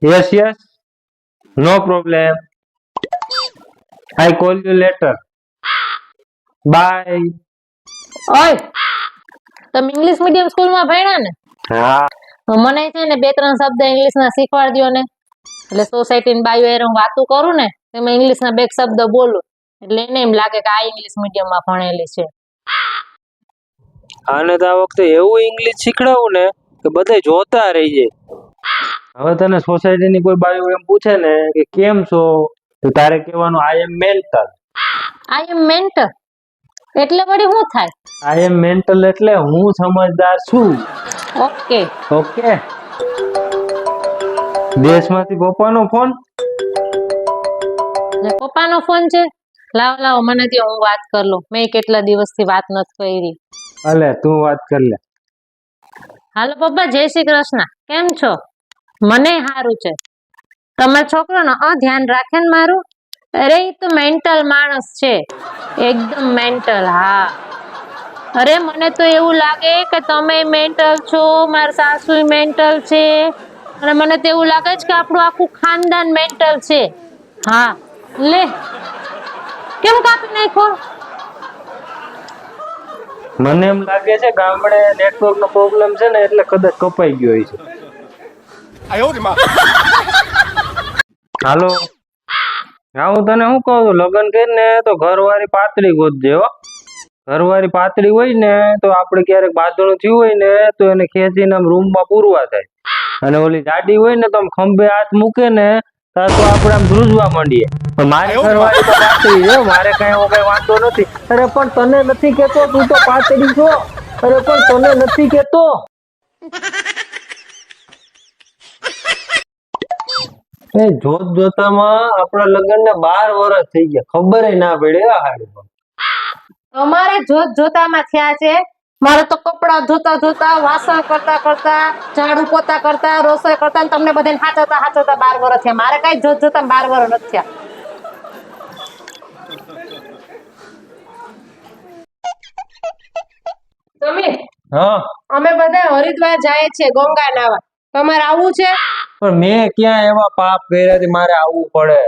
Yes, yes. No problem. I call you later. Bye. ઓય તમે English medium સ્કૂલમાં ભણ્યા ને હા મને છે ને બે ત્રણ શબ્દ ઇંગ્લિશના શીખવાડી દ્યો ને એટલે સોસાયટી બાયો એર હું વાતું કરું ને એમાં ઇંગ્લિશના બે શબ્દ બોલું એટલે એને એમ લાગે કે આ ઇંગ્લિશ મીડિયમમાં ભણેલી છે આને તો આ વખતે એવું ઇંગ્લિશ શીખડાવું ને કે બધા જોતા રહી જાય હવે તને સોસાયટીની કોઈ બાયું એમ પૂછે ને કે કેમ છો તો તારે કહેવાનું આઈ એમ મેન્ટલ આઈ એમ મેન્ટલ એટલે વળી શું થાય? આઈ એમ મેન્ટલ એટલે હું સમજદાર છું. ઓકે ઓકે દેશમાંથી પપ્પાનો ફોન પપ્પાનો ફોન છે? લાવ લાવ મને તે હું વાત કર લઉં. મેં કેટલા દિવસથી વાત નથી કરી. અલે તું વાત કર લે. હાલો પપ્પા જય શ્રી કૃષ્ણ. કેમ છો? મને સારું છે. તમે છોકરો ને અ, ધ્યાન રાખે ને મારું? અરે તો મેન્ટલ માણસ છે. એકદમ મેન્ટલ હા. અરે, મને તો એવું લાગે કે તમે મેન્ટલ છો, મારા સાસુ મેન્ટલ છે. અને મને તો એવું લાગે છે કે આપણું આખું ખાનદાન મેન્ટલ છે. હા. લે. કેમ કાપી નાખો મને એમ લાગે છે ગામડે નેટવર્ક નો પ્રોબ્લેમ છે ને, એટલે કદાચ કપાઈ ગયો છે. આવ્યો રે માં હાલો. હા હું તને શું કહું લગ્ન લગ્ન કરીને તો ઘરવાળી પાતળી ગોતજે હો. ઘરવાળી પાતળી હોય ને તો આપણે ક્યારેક બાદળું થયું હોય ને તો એને ખેંચીને આમ રૂમમાં પૂરવા થાય. અને ઓલી જાડી હોય ને તો ખંભે હાથ મૂકે ને તો આપણે આમ ધ્રુજવા માંડીએ. મારે ઘરવાળી તો પાતળી છે મારે કઈ એવો કઈ વાંધો નથી. અરે પણ તને નથી કેતો તું તો પાતળી છો. અરે પણ તને નથી કેતો એ જોત જોતામાં આપણા લગ્ન ને બાર વર્ષ થઈ ગયા. ખબર ના પડે અમારે જોત જોતામાં થયા છે. મારે તો કપડા ધોતા ધોતા વાસણ કરતા કરતા ઝાડુ પોતા કરતા રસોઈ કરતા તમને બધાને હાચવતા હાચવતા બાર વર્ષ થયા. મારે કઈ જોત જોતા બાર વર્ષ નથી થયા. તમે? હા. અમે બધા હરિદ્વાર જાય છે ગંગા નાવા. તમારે આવું છે? પણ મેં ક્યાં એવા પાપ કર્યા છે મારે આવવું પડે.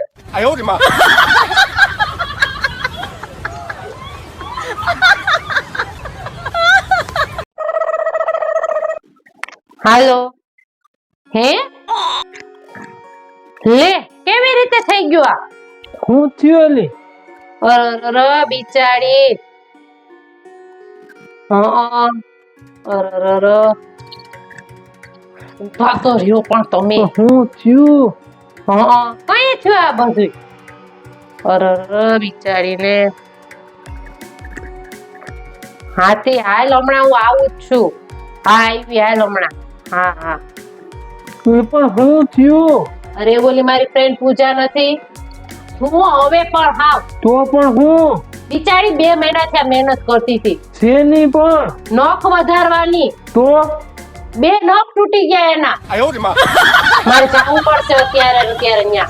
હાલો. હે? લે કેવી રીતે થઈ ગયો આ? હું થયો લે. અરર બિચારી. અ અરર ઊભા તો રહ્યો પણ તમે. હું થયું હા કઈ થયું આ બધું અરર બિચારીને. હા તે હાલ હમણાં હું આવું જ છું. હા આવી હાલ હમણાં. હા હા. પણ હું થયું? અરે બોલી મારી ફ્રેન્ડ પૂજા નથી. હું હવે પણ હાવ. તો પણ હું? બિચારી બે મહિના થયા મહેનત કરતી હતી. છે નહીં પણ? નખ વધારવાની. તો? બે નખ તૂટી ગયા એના. મારે જવું પડશે અત્યારે અત્યારે અહીંયા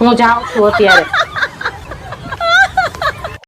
હું જાઉં છું અત્યારે.